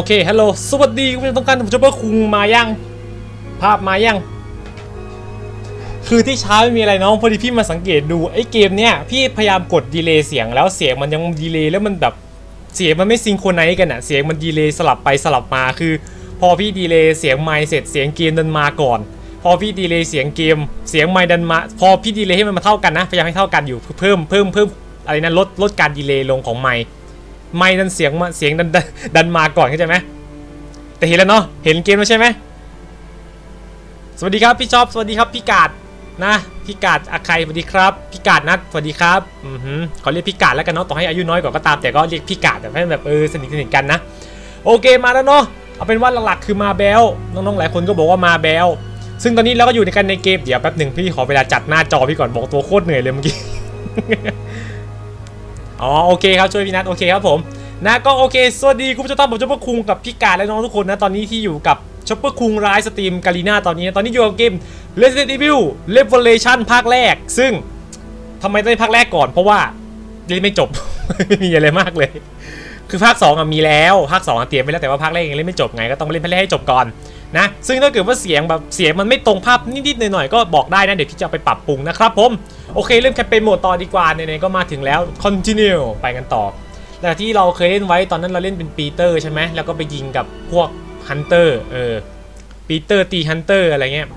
โอเคฮัลโหลสวัสดีคุณผู้ชมทุกท่านผมจะเพิ่คุงมายัง ภาพมายัง คือที่เช้าไม่มีอะไรน้องพอดีพี่มาสังเกตดูไอ้เกมเนี้ยพี่พยายามกดดีเลย์เสียงแล้วเสียงมันยังดีเลย์แล้วมันแบบเสียงมันไม่ซิงโครไนซ์กันอะเสียงมันดีเลย์สลับไปสลับมาคือ พอพี่ดีเลย์เสียงไมค์เสร็จเสียงเกมดันมาก่อน พอพี่ดีเลย์เสียงเกม เสียงไมค์ดันมา พอพี่ดีเลย์ให้มันมาเท่ากันนะพยายามให้เท่ากันอยู่เพิ่มเพิ่มเพิ่มอะไรนะลดลดการดีเลย์ลงของไมค์ ไมค์ดันเสียงมาเสียงดันดันมาก่อนเข้าใจไหมแต่เห็นแล้วเนาะเห็นเกมแล้วใช่ไหมสวัสดีครับพี่ชอบสวัสดีครับพี่กาดนะพี่กาดอาใครสวัสดีครับพี่กาดนัทสวัสดีครับอือหือขอเรียกพี่กาดแล้วกันเนาะต่อให้อายุน้อยกว่าก็ตามแต่ก็เรียกพี่กาดแบบให้แบบเออสนิทสนิทกันนะโอเคมาแล้วเนาะเอาเป็นว่าหลักๆคือมาแบลน้องๆหลายคนก็บอกว่ามาแบลซึ่งตอนนี้เราก็อยู่ในกันในเกมเดี๋ยวแป๊บหนึ่งพี่ขอเวลาจัดหน้าจอพี่ก่อนบอกตัวโคตรเหนื่อยเลยเมื่อกี้ อ๋อโอเคครับช่วยพี่นัทโอเคครับผมนะก็โอเค สวัสดีคุณผู้ชมท่าผมจะพคุงกับพี่กาและน้องทุกคนนะตอนนี้ที่อยู่กับชอปเปอร์คุงรายสตรีมกาลีนาตอนนี้ ตอนนี้อยู่กับเกม Resident Evil Revelation ภาคแรก ซึ่งทำไมต้องเป็นภาคแรกก่อน เพราะว่าเล่นไม่จบ ไม่มีอะไรมากเลย คือภาค2อะมีแล้วภาค2อะเตรียมไปแล้วแต่ว่าภาคแรกยังเล่นไม่จบไงก็ต้องเล่นภาคแรกให้จบก่อน นะซึ่งถ้าเกิดว่าเสียงแบบเสียงมันไม่ตรงภาพนิดๆหน่อยๆก็บอกได้นะเดี๋ยวพี่จะเอาไปปรับปรุงนะครับผมโอเคเริ่มแคมเปญโหมดต่อดีกว่าไหนๆก็มาถึงแล้ว continue ไปกันต่อแต่ที่เราเคยเล่นไว้ตอนนั้นเราเล่นเป็นปีเตอร์ใช่ไหมแล้วก็ไปยิงกับพวกฮันเตอร์เออปีเตอร์ตีฮันเตอร์อะไรเงี้ย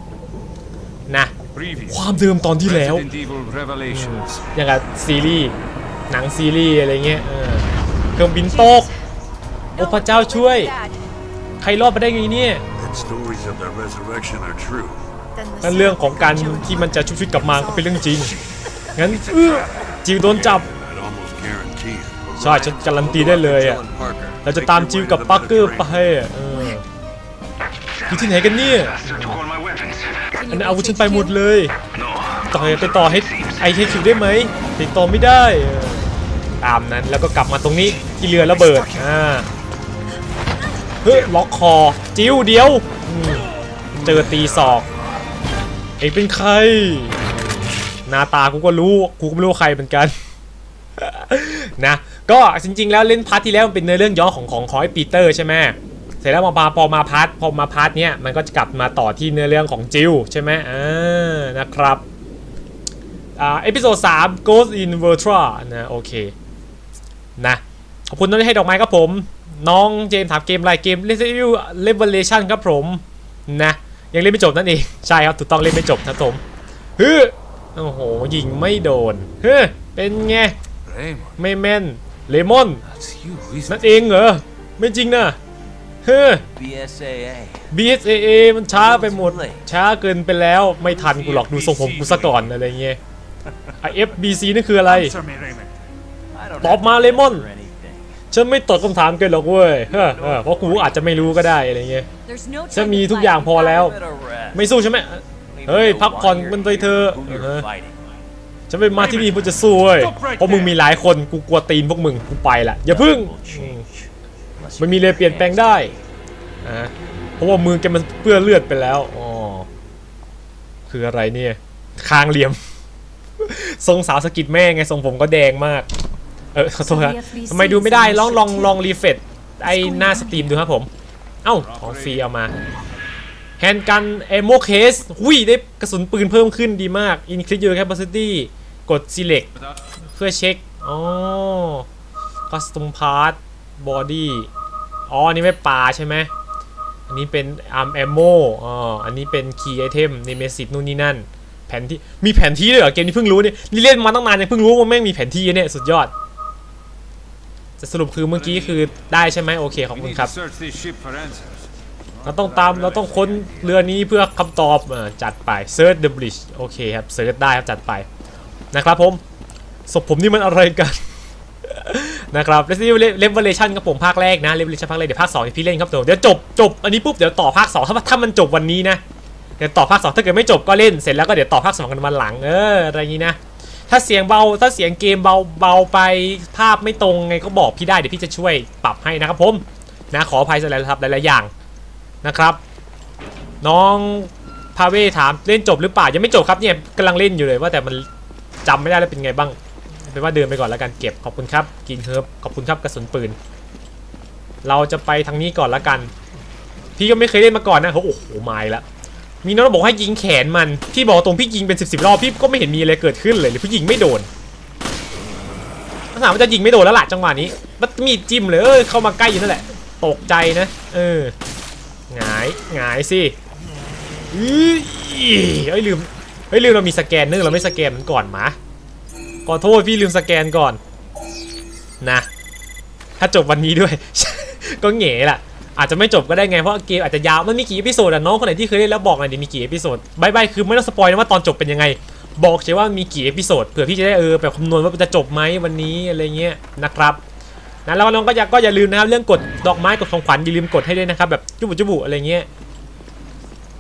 นะ Previous ความเดิมตอนที่แล้ว Resident Evil Revelations. อย่างกับซีรีส์หนังซีรีส์อะไรเงี้ยเออเครื่องบินตกโอ้พระเจ้าช่วย ใครรอดมาได้ไงเนี่ย If stories of their resurrection are true, นั่นเรื่องของการที่มันจะชุบชีวิตกลับมาก็เป็นเรื่องจริง งั้นเอื้อจิวโดนจับ I'd almost guarantee it. ใช่ฉันการันตีได้เลยอะ เราจะตามจิวกับปักเกอร์ไปอะเอออยู่ที่ไหนกันเนี่ย took all my weapons. อันนั้นเอาวุธฉันไปหมดเลย No. ต่อไปต่อให้ไอเคิวได้ไหมติดต่อไม่ได้เออตามนั้นแล้วก็กลับมาตรงนี้ที่เรือระเบิด อ่า เฮ้ยล็อกคอ จิ้วเดียว เจอตีศอกเองเป็นใคร หน้าตากูก็รู้กูก็ไม่รู้ใครเหมือนกัน นะก็จริง ๆ แล้วเล่นพาร์ทที่แล้วมันเป็นเนื้อเรื่องย่อของของของไอ้ปีเตอร์ใช่ไหมเสร็จแล้วมาพอมาพาร์ทพอมาพาร์ทเนี้ยมันก็จะกลับมาต่อที่เนื้อเรื่องของจิวใช่ไหมอ่านะครับอ่าเอพิโซด3 Ghost in Virtua นะโอเคนะขอบคุณที่ให้ดอกไม้ครับผม น้องเจมส์ถามเกมอะไรเกม Resident Evil Revelation ครับผมนะยังเล่นไม่จบนั่นเองใช่ครับถูกต้องเล่นไม่จบครับผมฮึโอ้โหยิงไม่โดนฮึเป็นไง Raymond, ไม่แม่นเลมอน that's you, isn't นั่นเองเหรอไม่จริงนะเฮ้อ BSAA. BSAA มันช้าไปหมด ช้าเกินไปแล้วไม่ทันกูหรอกดูทรงผมกูซะก่อนอะไรเงี้ยไอ FBC นี่คืออะไร Answer me, Raymond. I don't ตอบ have มา to เลมอน answer anything. ฉันไม่ตอบคำถามเกินหรอกเว้ยเฮ้อเออเพราะกูอาจจะไม่รู้ก็ได้อะไรเงี้ย There's no ฉัน time มี to ทุกอย่างพอแล้ว Give it a rest. ไม่สู้ใช่ไหม Don't even เฮ้ย know พักผ่อน why you're มันไป here, เถอะ who เอ you're อ fighting. ฉันไปมาที่นี่เพื่อจะสู้เว้ยเพราะมึงมีหลายคนกูกลัวตีนพวกมึงกูไปละอย่าพึ่ง Will change. Unless มัน you มีเลย keep เปลี่ยนแปลง hands ได้อ่าเพราะว่ามือแกมันเปื้อนเลือดไปแล้วอ๋อคืออะไรเนี่ย คางเหลี่ยม ทรงสาวสะกิดแม่ไงทรงผมก็แดงมาก เออขอโทษครับทำไมดูไม่ได้ลองลองลองรีเฟรชไอหน้าสตรีมดูครับผม เอ้าของฟรีเอามาแฮนด์กันเอโมเคสหุยได้กระสุนปืนเพิ่มขึ้นดีมาก Increase your capacity กด select เพื่อเช็คอ๋อ custom part body อ๋ออันนี้ไม่ปลาใช่ไหมอันนี้เป็น arm ammo อ๋ออันนี้เป็น key item nemesis นู่นนี่นั่นแผนที่มีแผนที่ด้วยเหรอเกมนี้เพิ่งรู้เนี่ยนี่เล่นมาตั้งนานยังเพิ่งรู้ว่าแม่งมีแผนที่เนี่ยสุดยอด จะสรุปคือเมื่อกี้คือได้ใช่ไหมโอเคขอบ We คุณ need ครับ to search this ship for answers. เราต้องตามเราต้องค้นเรือนี้เพื่อคำตอบเออจัดไป search the bridge โอเคครับ search ได้ครับจัดไปนะครับผมศพผมนี่มันอะไรกันนะครับ Resident Evil Revelation ครับผมภาคแรกนะ Revelation ภาคแรกเดี๋ยวภาค2ที่พี่เล่นครับเดี๋ยวเดี๋ยวจบจบอันนี้ปุ๊บเดี๋ยวต่อภาค2ถ้าถ้ามันจบวันนี้นะเดี๋ยวต่อภาค2ถ้าเกิดไม่จบก็เล่นเสร็จแล้วก็เดี๋ยวต่อภาค2กันวันหลังเอออะไรอย่างนี้นะ ถ้าเสียงเบาถ้าเสียงเกมเบาเบาไปภาพไม่ตรงไงก็บอกพี่ได้เดี๋ยวพี่จะช่วยปรับให้นะครับผมนะขออภัยสหลายครับหลายๆอย่างนะครับ น้องพาเวถามเล่นจบหรือเปล่ายังไม่จบครับเนี่ยกำลังเล่นอยู่เลยว่าแต่มันจำไม่ได้แล้วเป็นไงบ้างเป็นว่าเดินไปก่อนแล้วกันเก็บขอบคุณครับกินเฮิร์บขอบคุณครับกระสุนปืน เราจะไปทางนี้ก่อนและกัน พี่ก็ไม่เคยเล่นมาก่อนนะเขาโอ้โหไมาอีกแล้ว มีน้องบอกให้ยิงแขนมัน พี่บอกตรงพี่ยิงเป็นสิบสิบรอบพี่ก็ไม่เห็นมีอะไรเกิดขึ้นเลยหรือพี่ยิงไม่โดนถาถามว่าจะยิงไม่โดนแล้วล่ะจังหวะนี้มันมีดจิ้มเลยเอ้ยเข้ามาใกล้อยู่นั่นแหละ ตกใจนะ เออหงายหงายสิอื้อเอ้ยลืมเฮ้ยลืมเรามีสแกนเนอร์เราไม่สแกนมันก่อนมาขอโทษพี่ลืมสแกนก่อนนะถ้าจบวันนี้ด้วย ก็เหง่ล่ะ อาจจะไม่จบก็ได้ไงเพราะเกมอาจจะยาวมันมีกี่เอพิโซดอะน้องคนไหนที่เคยเล่นแล้วบอกหน่อยดิมีกี่เอพิโซดบายบายคือไม่ต้องสปอยนะว่าตอนจบเป็นยังไง บอกเฉยว่ามีกี่เอพิโซดเผื่อพี่จะได้เออแบบคำนวณว่าจะจบไหมวันนี้อะไรเงี้ยนะครับนะแล้วน้องก็อย่าก็อย่าลืมนะครับเรื่องกดดอกไม้กดของขวัญอย่าลืมกดให้ด้วยนะครับแบบจุบุจุบุอะไรเงี้ย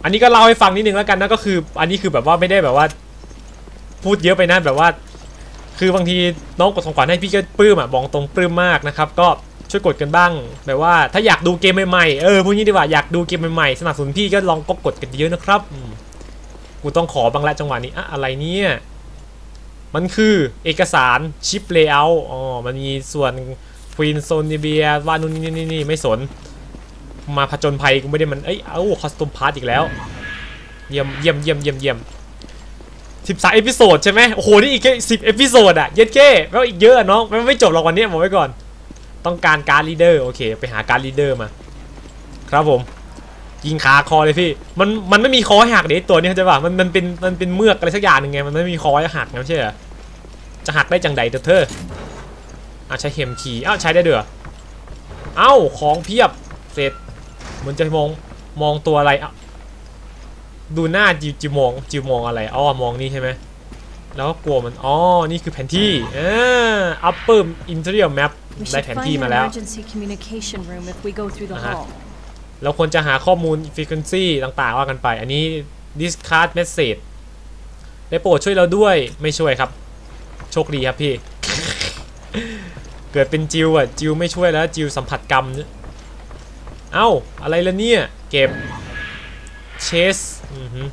อันนี้ก็เล่าให้ฟังนิดนึงแล้วกันนะก็คือ อันนี้คือแบบว่าไม่ได้แบบว่า พูดเยอะไปนะแบบว่า คือบางทีน้องกดของขวัญให้พี่ก็ปลื้มอะบอกตรงปลื้มมากนะครับ ก็ ช่วยกดกันบ้างแบบว่าถ้าอยากดูเกมใหม่ๆเออพูดงี้ดีกว่าอยากดูเกมใหม่ๆสนับสนุนพี่ก็ลองก็กดกันเยอะนะครับกูต้องขอบ้างละจังหวะนี้อะอะไรเนี่ยมันคือเอกสารชิปเลเยอร์อ๋อมันมีส่วนควีนโซนเบียว่านุนนี่นี่นี่ไม่สน มาผจญภัยกูไม่ได้มันเอ้ยเอ้าคอสตูมพาร์ทอีกแล้วเยี่ยมเยี่ยมเยี่ยมเยี่ยมเยี่ยมสิบสามเอพิโซดใช่ไหมโอ้โหนี่อีกแค่สิบเอพิโซดอะเย็ดแค่แล้วอีกเยอะอะน้องมันไม่จบหรอกวันนี้บอกไว้ก่อน ต้องการการลีเดอร์โอเค ไปหาการลีเดอร์มา ครับผมยิงขาคอเลยพี่ มันมันไม่มีคอหักเดี๋ยวตัวนี้เข้าใจป่ะมันมันเป็นมันเป็นเมือกอะไรสักอย่างหนึ่งไงมันไม่มีคอห้หักนะไม่ใช่เหรอจะหักได้จังใดเถอเธออะใช้เฮมคีอ้าวใช้ได้เด้อเอ้าของเพียบเสร็จเหมันจะมองมองตัวอะไรอะดูหน้าจิวจิวมองจิวมองอะไรอ๋อมองนี่ใช่ไหม แล้วก็กลัวมันอ๋อนี่คือแผนที่อ่า upper interior map We ได้ should แผน find ที่ an มาแล้ว emergency communication room if we go through the Uh-huh. hall. เราควรจะหาข้อมูล frequency ต่างๆว่ากันไป อันนี้ discard message ได้โปรดช่วยเราด้วยไม่ช่วยครับ โชคดีครับพี่ เกิดเป็นจิวอะ จิวไม่ช่วยแล้ว จิวสัมผัสกรรมเนี่ยเอ้า อะไรละเนี่ย เก็บเชสอือหือ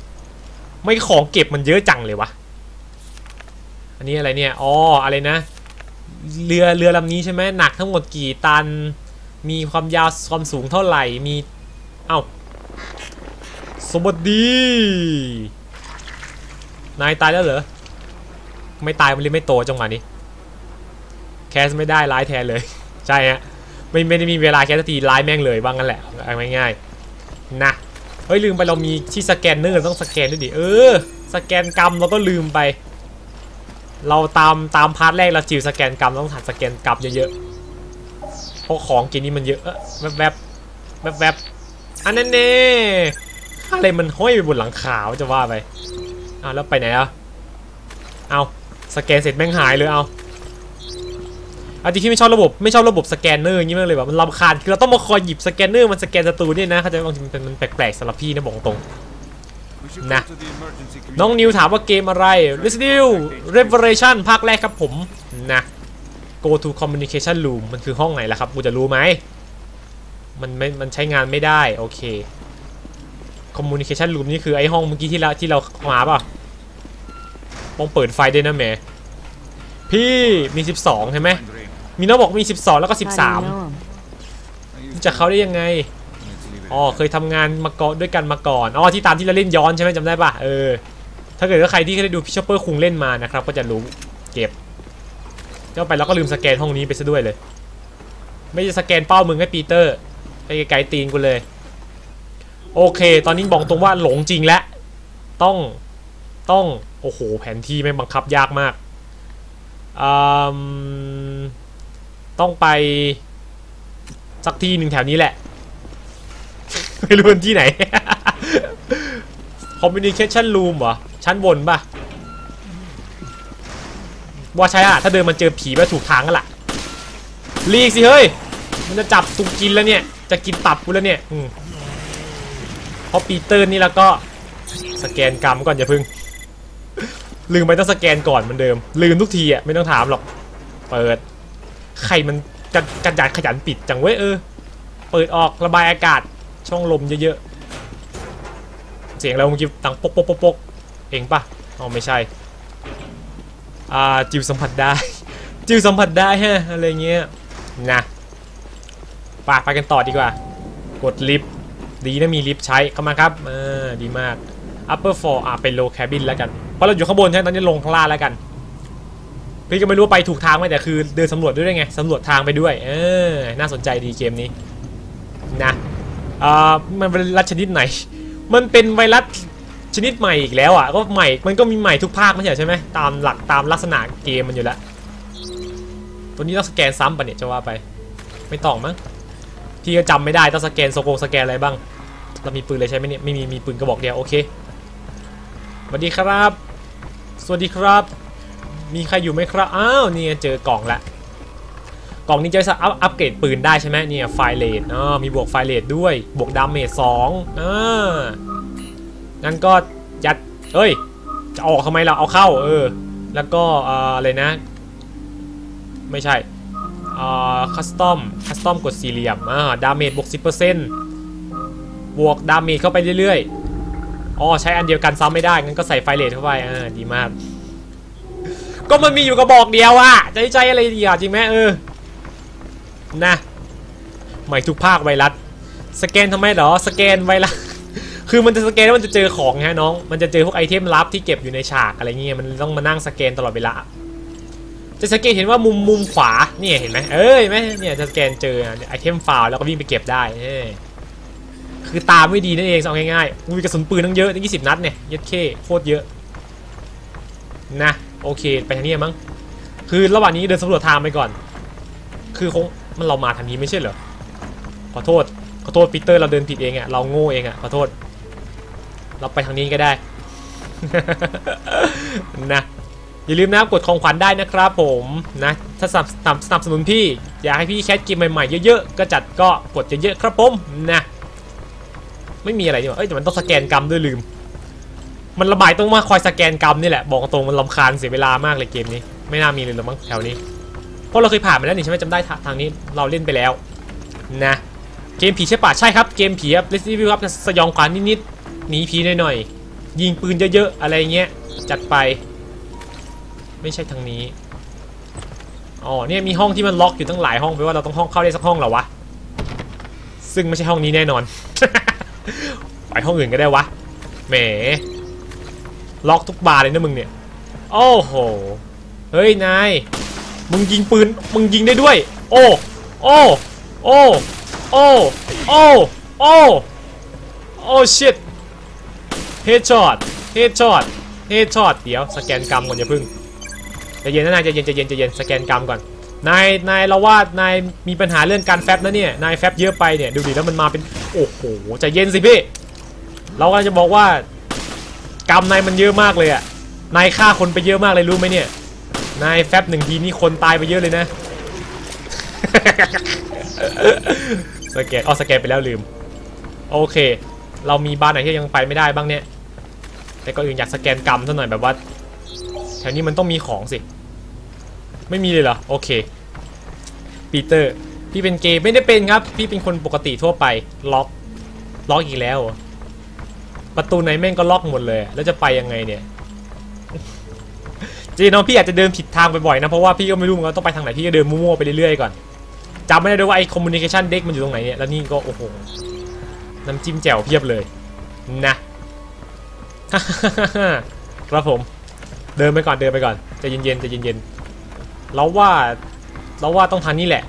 ไม่ของเก็บมันเยอะจังเลยวะ อันนี้อะไรเนี่ยอ๋ออะไรนะ เรือเรือลำนี้ใช่ไหมหนักทั้งหมดกี่ตัน มีความยาวความสูงเท่าไหร่มีเอ้าสวัสดี นายตายแล้วเหรอ ไม่ตายมันเลยไม่โตจังหวะนี้ แคสไม่ได้ร้ายแทนเลย ใช่ฮะไม่ไม่ได้มีเวลาแคสสักทีร้ายแม่งเลยว่างั้นแหละเอาง่ายๆนะเฮ้ยลืมไปเรามีที่สแกนเนอร์ต้องสแกนด้วยดิเออ สแกนกรรมเราก็ลืมไป เราตามตามพาร์ทแรกเราจิวสแกนกรรมต้องหัดสแกนกรรมเยอะๆเพราะของกมนี้มันเยอะเอ้อแวบแวบแวบแวบอันนั้นเน่อะไรมันห้อยไปบนหลังขาวจะว่าไปอ้าวแล้วไปไหนอะเอาสแกนเสร็จแม่งหายเลยเอาอาจริงที่ไม่ชอบระบบไม่ชอบระบบสแกนเนอร์อย่างนี้มากเลยแบบมันรำคาญคือเราต้องมาคอยหยิบสแกนเนอร์มันสแกนศัตรูเนี่ยนะเขาใจบางทีมันเป็นมันแปลกๆสำหรับพี่นะบอกตรง We should Nah. go to the emergency น้องนิวถามว่าเกมอะไร Resident Evil Revelation ภาคแรกครับผมนะ Go to Communication Room มันคือห้องไหนล่ะครับกูจะรู้ไหมมันไม่มันใช้งานไม่ได้โอเค Communication Room นี่คือไอ้ห้องเมื่อกี้ที่เราที่เรามาป่ะต้องเปิดไฟด้วยนะแหม่พี่มี 12 ใช่ไหม Find Raymond. มีน้องบอกมี 12 แล้วก็ How do you 13 know him? I used รู้จักเขาได้ยังไง Let's leave it อ๋อเคยทำงานมาก่อนด้วยกันมาก่อนอ๋อที่ตามที่เราเล่นย้อนใช่ไหมจำได้ปะเออถ้าเกิดว่าใครที่เคยดูพี่ชอปเปอร์คุงเล่นมานะครับก็จะรู้เก็บเจ้าไปแล้วก็ลืมสแกนห้องนี้ไปซะด้วยเลย ไม่จะสแกนเป้ามึงให้ปีเตอร์ไปไกลตีนกูเลย โอเค ตอนนี้บอกตรงว่าหลงจริงแล้วต้องต้องโอ้โหแผนที่ไม่บังคับยากมากอืมต้องไปสักที่หนึ่งแถวนี้แหละ ไม่รู้มันที่ไหน Communication Room เหรอ ชั้นบนปะว่าใช่อะถ้าเดินมันเจอผีไปถูกทางกันละลีกสิเฮ้ย มันจะจับตุกกินแล้วเนี่ย จะกินตับกูแล้วเนี่ย อืมเพราะปีเตอร์นี่แล้วก็สแกนกรรมก่อนอย่าพึ่ง ลืมไปต้องสแกนก่อนเหมือนเดิม ลืมทุกทีอะไม่ต้องถามหรอก เปิด ใครมันกระกระจายขยันปิดจังเว้ยเออ เปิดออกระบายอากาศ ช่องลมเยอะๆ เสียงเราเมื่อกี้ดังปกปกปกปกเองปะอ๋อไม่ใช่ อ่าจิวสัมผัสได้ จิวสัมผัสได้ฮะอะไรเงี้ยนะไปไปกันต่อดีกว่า กดลิฟต์ดีนะมีลิฟต์ใช้เข้ามาครับเออดีมาก upper floor อะเป็น low cabin แล้วกันเพราะเราอยู่ข้างบนใช่ไหมตอนนี้ลงข้างล่างแล้วกันพี่ก็ไม่รู้ว่าไปถูกทางไหมแต่คือเดินสำรวจด้วยไงสำรวจทางไปด้วย เออ น่าสนใจดีเกมนี้นะ อ่ามันเป็นไวรัสชนิดไหน มันเป็นไวรัสชนิดใหม่อีกแล้วอะก็ใหม่ มันก็มีใหม่ทุกภาคไม่ใช่ใช่ไหมตามหลักตามลักษณะเกมมันอยู่แล้ว ตัวนี้ต้องสแกนซ้ำปะเนี่ยจะว่าไป ไม่ต้องมั้งพี่ก็จำไม่ได้ต้องสแกนโซโกสแกนอะไรบ้าง เรามีปืนเลยใช่ไหมเนี่ยไม่มีมีปืนกระบอกเดียวโอเคสวัสดีครับ สวัสดีครับ มีใครอยู่ไหมครับ อ้าวเนี่ยเจอกล่องละ กล่องนี้จะอัพอัปเกรดปืนได้ใช่ไหมเนี่ยไฟเลทอ๋อมีบวกไฟเลทด้วย บวกดาเมจสองอ่างั้นก็ยัดเอ้ย จะออกทำไมเราเอาเข้า เออ แล้วก็ออะไรนะ ไม่ใช่อ่าคัสตอมคัสตอมกดสี่เหลี่ยมอ่าดาเมจบวก10%บวกดาเมจเข้าไปเรื่อยๆอ๋อใช้อันเดียวกันซ้ำไม่ได้ งั้นก็ใส่ไฟเลทเข้าไปอ่าดีมาก ก็มันมีอยู่กระบอกเดียวอะจะให้ใจอะไรดีอะจริงไหมเออ นะใหม่ทุกภาคไวรัส สแกนทำไมหรอ สแกนไวรัส คือมันจะสแกนแล้วมันจะเจอของไงน้อง มันจะเจอพวกไอเทมลับที่เก็บอยู่ในฉากอะไรเงี้ย มันต้องมานั่งสแกนตลอดเวลา จะสังเกตเห็นว่ามุมมุมขวาเนี่ยเห็นไหมเอ้ยไหมเนี่ยจะสแกนเจอไอเทมฟาวแล้วก็วิ่งไปเก็บได้เอ้คือตามไม่ดีนั่นเองเอาง่ายๆมีกระสุนปืนตั้งเยอะตั้งยี่สิบนัดเนี่ยยัดเข้โคตรเยอะ นะ โอเค ไปทางนี้มั้ง คือระหว่างนี้เดินสำรวจทางไปก่อน คือคง มันเรามาทางนี้ไม่ใช่เหรอ ขอโทษ ขอโทษปีเตอร์เราเดินผิดเองอะเราโง่เองอะขอโทษ เราไปทางนี้ก็ได้ นะอย่าลืมนะกดของขวัญได้นะครับผมนะถ้าสนับสนับสนับสนุนพี่ อยากให้พี่แคสเกมใหม่ๆเยอะๆ ก็จัดก็กดเยอะๆครับผมนะไม่มีอะไรนี่หว่าเอ้ยแต่มันต้องสแกนกรรมด้วยลืม มันระบายต้องมาคอยสแกนกรรมนี่แหละบอกตรงมันลำคาญเสียเวลามากเลยเกมนี้ ไม่น่ามีเลยหรอมั้งแถวนี้ เพราะเราเคยผ่านมาแล้วนี่ใช่ไหมจำได้ทาทางนี้เราเล่นไปแล้วนะเกมผีใช่ป่ะใช่ครับเกมผีครับ Resident Evil ครับสยองขวัญนิดๆหนีผีหน่อยๆยิงปืนเยอะๆอะไรเงี้ยจัดไป ไม่ใช่ทางนี้อ๋อเนี่ยมีห้องที่มันล็อกอยู่ตั้งหลายห้องแปลว่าเราต้องห้องเข้าได้สักห้องเหรอวะซึ่งไม่ใช่ห้องนี้แน่นอนไปห้องอื่นก็ได้วะแหมล็อกทุกบานเลยนะมึงเนี่ยโอ้โหเฮ้ยนาย มึงยิงปืน มึงยิงได้ด้วย โอ้ โอ้ โอ้ โอ้ โอ้ โอ้ โอ้ชิตเฮดช็อต เฮดช็อต เฮดช็อต เดี๋ยวสแกนกรรมก่อนอย่าพึ่งใจเย็นนะนายใจเย็นใจเย็นใจเย็นสแกนกรรมก่อน นาย นายเราว่านายมีปัญหาเรื่องการแฟบนะเนี่ย นายแฟบเยอะไปเนี่ย ดูดิแล้วมันมาเป็น โอ้โหใจเย็นสิพี่ เรากำลังจะบอกว่ากรรมนายมันเยอะมากเลยอะนายฆ่าคนไปเยอะมากเลยรู้ไหมเนี่ย นายแฟบหนึ่งทีนี่คนตายไปเยอะเลยนะ สแกนเอสแกนไปแล้วลืม โอเค เรามีบ้านไหนที่ยังไปไม่ได้บ้างเนี่ย แต่ก็อื่นอยากสแกนกรรมซะหน่อยแบบว่าแถวนี้มันต้องมีของสิ ไม่มีเลยเหรอ โอเค ปีเตอร์ พี่เป็นเกย์ไม่ได้เป็นครับ พี่เป็นคนปกติทั่วไป ล็อก ล็อกอีกแล้ว ประตูไหนแม่งก็ล็อกหมดเลย แล้วจะไปยังไงเนี่ย จริงน้องพี่อาจจะเดินผิดทางบ่อยๆนะเพราะว่าพี่ก็ไม่รู้เหมือนกันว่าต้องไปทางไหนพี่ก็เดินมั่วๆไปเรื่อยๆก่อนจำไม่ได้ด้วยว่าไอ้ communication deck มันอยู่ตรงไหนเนี่ยแล้วนี่ก็โอ้โหน้ำจิ้มแจ่วเพียบเลยนะครับผมเดินไปก่อนเดินไปก่อนจะเย็นๆจะเย็นๆเราว่าเราว่าต้องทางนี้แหละ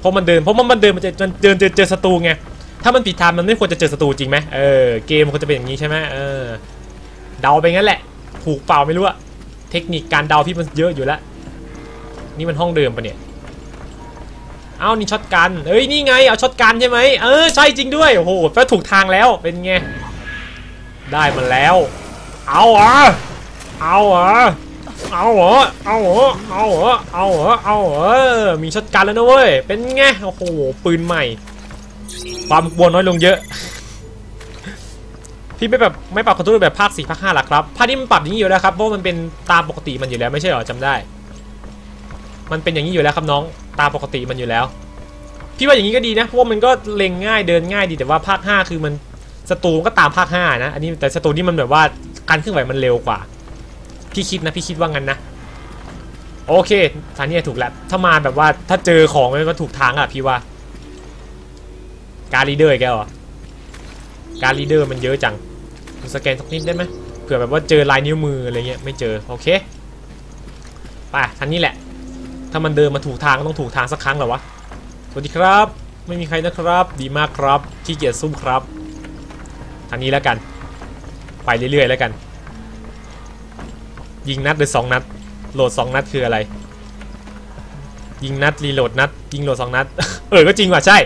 เพราะมันเดินเพราะมันมันเดินมันจะเดินเจอศัตรูไงถ้ามันผิดทางมันไม่ควรจะเจอศัตรูจริงไหมเออเกมมันควรจะเป็นอย่างนี้ใช่ไหมเออเดาไปงั้นแหละถูกเปล่าไม่รู้อะ เทคนิคการเดาพี่มันเยอะอยู่แล้ว นี่มันห้องเดิมปะเนี่ย เอ้านี่ช็อตกัน เอ้ยนี่ไงเอาช็อตกันใช่ไหมเออใช่จริงด้วย โอ้โหแต่ถูกทางแล้วเป็นไง ได้มันแล้ว เอาเหรอเอาเหรอเอาเหรอเอาเหรอเอาเหรอเอาเหรอเอาเหรอมีช็อตกันแล้วนะเว้ย เป็นไง โอ้โห ปืนใหม่ ความกลัวน้อยลงเยอะ พี่ไม่แบบไม่ปรับคอนโทรลแบบภาค4ภาค5หรอครับภาคนี้มันปรับอย่างนี้อยู่แล้วครับเพราะมันเป็นตามปกติมันอยู่แล้วไม่ใช่หรอจำได้ มันเป็นอย่างนี้อยู่แล้วครับน้องตามปกติมันอยู่แล้ว พี่ว่าอย่างนี้ก็ดีนะเพราะว่ามันก็เล็งง่ายเดินง่ายดีแต่ว่าภาค5คือมันสตูก็ตามภาค5นะอันนี้แต่สตูนี่มันแบบว่าการเคลื่อนไหวมันเร็วกว่า พี่คิดนะพี่คิดว่างั้นนะโอเคทางนี้ถูกแล้วถ้ามาแบบว่าถ้าเจอของม่ว่าถูกทางอะพี่ว่า การลีเดอร์อีกแล้วเหรอการลีเดอร์มันเยอะจัง สแกนสักนิดได้ไหมเผื่อแบบว่าเจอลายนิ้วมืออะไรเงี้ยไม่เจอโอเคไปทางนี้แหละ ถ้ามันเดินมาถูกทางก็ต้องถูกทางสักครั้งเหรอวะสวัสดีครับ ไม่มีใครนะครับ ดีมากครับขี้เกียจซุ่มครับทางนี้แล้วกัน ไปเรื่อยๆแล้วกัน ยิงนัดหรือสองนัด โหลดสองนัดคืออะไร ยิงนัดรีโหลดนัด ยิงโหลดสองนัด เออก็จริงว่ะใช่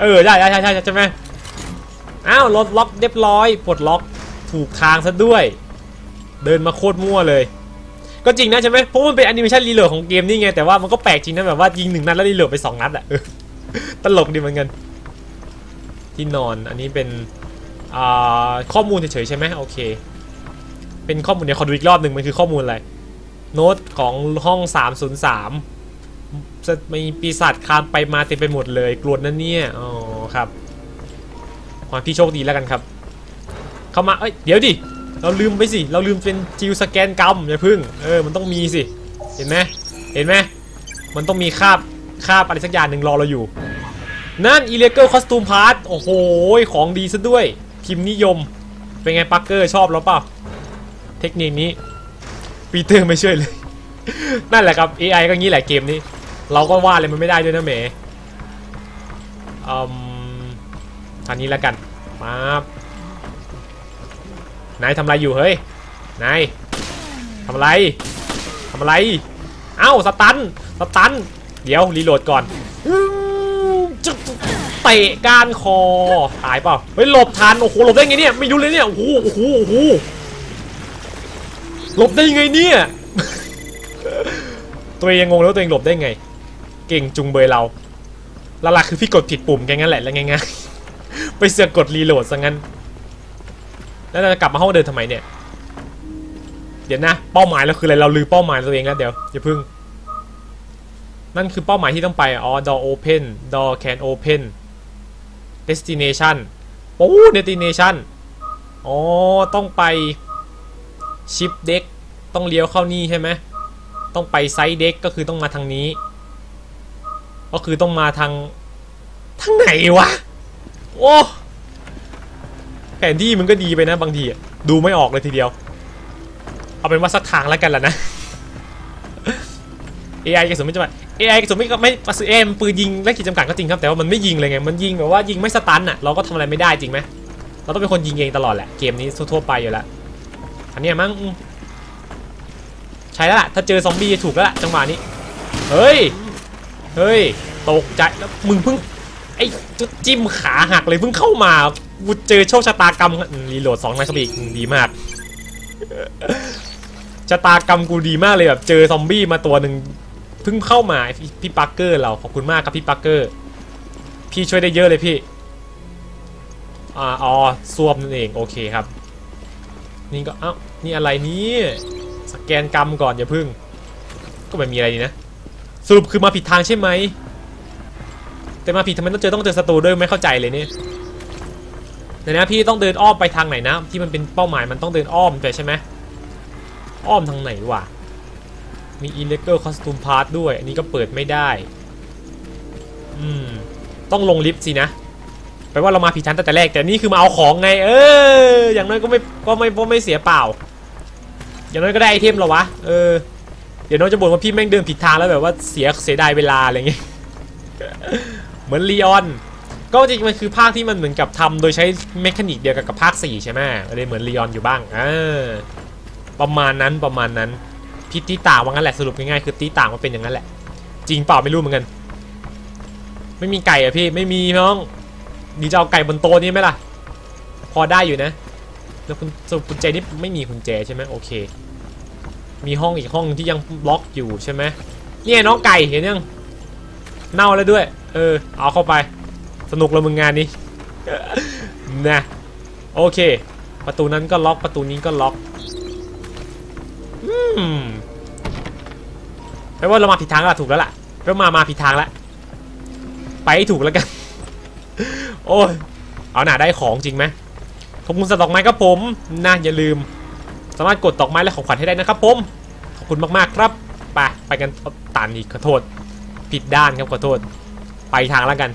เออได้ใช่ใช่ใช่ใช่ไหมอ้าวรถล็อกเรียบร้อยปลดล็อก ถูกทางซะด้วย เดินมาโคตรมั่วเลย ก็จริงนะใช่ไหมเพราะมันเป็นแอนิเมชันรีโหลดของเกมนี่ไง แต่ว่ามันก็แปลกจริงนะแบบว่ายิงหนึ่งนัดแล้วรีโหลดไปสองนัดอะตลกดีเหมือนกัน ที่นอนอันนี้เป็นข้อมูลเฉยๆใช่ไหมโอเค เป็นข้อมูลเดี๋ยวขอดูอีกรอบหนึ่งมันคือข้อมูลอะไร โน้ตของห้อง 303จะมีปีศาจคานไปมาเต็มไปหมดเลย กลัวนั่นเนี่ย อ๋อครับ ความพี่โชคดีแล้วกันครับ เข้ามาเอ้ยเดี๋ยวดิเราลืมไปสิเราลืมเป็นจิวสแกนกรรมอย่าพึ่งเออมันต้องมีสิเห็นไหมเห็นไหมมันต้องมีคาบคาบอะไรสักอย่างหนึ่งรอเราอยู่ นั่น illegal costume part โอ้โหของดีซะด้วย พิมพ์นิยม เป็นไงปักเกอร์ชอบแล้วเปล่าเทคนิคนี้ปีเตอร์ไม่ช่วยเลย นั่นแหละครับ AI ก็งี้แหละเกมนี้ เราก็ว่าอะไรมันไม่ได้ด้วยนะเมย์อืมทางนี้แล้วกันมา นายทำอะไรอยู่เฮ้ย นายทำอะไรทำอะไร เอ้าสตัน สตัน เดี๋ยวรีโหลดก่อนเตะก้านคอ ตายเปล่า เฮ้ยหลบทัน โอ้โหหลบได้ไงเนี่ย ไม่รู้เลยเนี่ย โอ้โห โอ้โห โอ้โห หลบได้ไงเนี่ย ตัวเองยังงงแล้วตัวเองหลบได้ไง เก่งจุงเบยเราหลักๆคือพี่กดผิดปุ่มแค่นั้นแหละแล้วง่ายๆไปเสือกกดรีโหลดซะงั้น แล้วเราจะกลับมาห้องเดินทำไมเนี่ย เดี๋ยวนะ เป้าหมายเราคืออะไร เราลืมเป้าหมายตัวเองแล้วเดี๋ยวอย่าพึ่ง นั่นคือเป้าหมายที่ต้องไป อ๋อ door open door can open destination โอ้ destination อ๋อ ต้องไปชิปเด็กต้องเลี้ยวเข้านี่ใช่ไหม ต้องไปไซด์เด็กก็คือต้องมาทางนี้ ก็คือต้องมาทางทางไหนวะ โอ้ แผนที่มันก็ดีไปนะบางทีดูไม่ออกเลยทีเดียว เอาเป็นว่าสักทางแล้วกันล่ะนะ AI กระสุนไม่จำกัด AI กระสุนไม่ไม่กระสุนเอ็มปืนยิงและขีดจำกัดก็จริงครับ แต่ว่ามันไม่ยิงเลยไง มันยิงแบบว่ายิงไม่สตันอะ เราก็ทำอะไรไม่ได้จริงไหมเราต้องเป็นคนยิงเองตลอดแหละ เกมนี้ทั่วไปอยู่แล้ว อันนี้มั้งใช่แล้วล่ะ ถ้าเจอซอมบี้ถูกแล้วล่ะจังหวะนี้ เฮ้ย เฮ้ย ตกใจแล้วมึงเพิ่งไอ้จุดจิ้มขาหักเลยเพิ่งเข้ามา กูเจอโชคชะตากรรมรีโหลดสองนัดเข้าไปอีกดีมากชะตากรรมกูดีมากเลยแบบเจอซอมบี้มาตัวหนึ่งเพิ่งเข้ามาพี่ปักเกอร์เราขอบคุณมากครับพี่ปักเกอร์ พี่ช่วยได้เยอะเลยพี่อ่าอ๋อซวมนั่นเองโอเคครับ นี่ก็เอ้านี่อะไรนี่ยสแกนกรรมก่อนอย่าพึ่ง ก็ไม่มีอะไรดีนะ สรุปคือมาผิดทางใช่ไหมแต่มาผิดทำไมต้องเจอต้องเจอศัตรูด้วยไม่เข้าใจเลยเนี่ย ดี๋ยวนะพี่ต้องเดินอ้อมไปทางไหนนะ ที่มันเป็นเป้าหมายมันต้องเดินอ้อมไปใช่ไหมอ้อมทางไหนวะมี illegal costume part ด้วย อันนี้ก็เปิดไม่ได้ อืม ต้องลงลิฟต์สินะแปลว่าเรามาผิดชั้นตั้งแต่แรก แต่นี่คือมาเอาของไง เออ อย่างน้อยก็ไม่ก็ไม่ก็ไม่เสียเปล่า อย่างน้อยก็ได้ไอเทมแล้ววะ เออ เดี๋ยวน้องจะบ่นว่าพี่แม่งเดินผิดทางแล้วแบบว่าเสียเสียดายเวลาอะไรเงี้ย เหมือนลีออน ก็จริงมันคือภาคที่มันเหมือนกับทำโดยใช้เมคานิกเดียวกับกับภาค 4 ใช่ไหมเลยเหมือนลีออนอยู่บ้างอ่าประมาณนั้นประมาณนั้นพี่ตีต่างว่างั้นแหละสรุปง่ายๆคือตีต่างว่าเป็นอย่างนั้นแหละ จริงเปล่าไม่รู้เหมือนกัน ไม่มีไก่อะพี่ไม่มีน้องดีจะเอาไก่บนโต๊ะนี้ไหมล่ะ พอได้อยู่นะ แล้วคุณสรุปกุญแจนี่ไม่มีกุญแจใช่ไหมโอเค มีห้องอีกห้องที่ยังล็อกอยู่ใช่ไหมเนี่ยน้องไก่เห็นยังเน่าแล้วด้วย เออ เอาเข้าไป สนุกล้วมึงงานนี้ นะโอเค ประตูนั้นก็ล็อกประตูนี้ก็ล็อกอืมแปลว่าเรามาผิดทางแล้วล่ะถูกแล้วล่ะแปลว่ามามาผิดทางแล้วไปถูกแล้วกัน โอ้ยเอาหน่าได้ของจริงไหมขอบคุณสำหรับดอกไม้ครับผมนะอย่าลืม สามารถกดดอกไม้และของขวัญให้ได้นะครับผมขอบคุณมากๆครับไปไปกันตานอีกขอโทษ ผิดด้านครับขอโทษ ไปทางแล้วกัน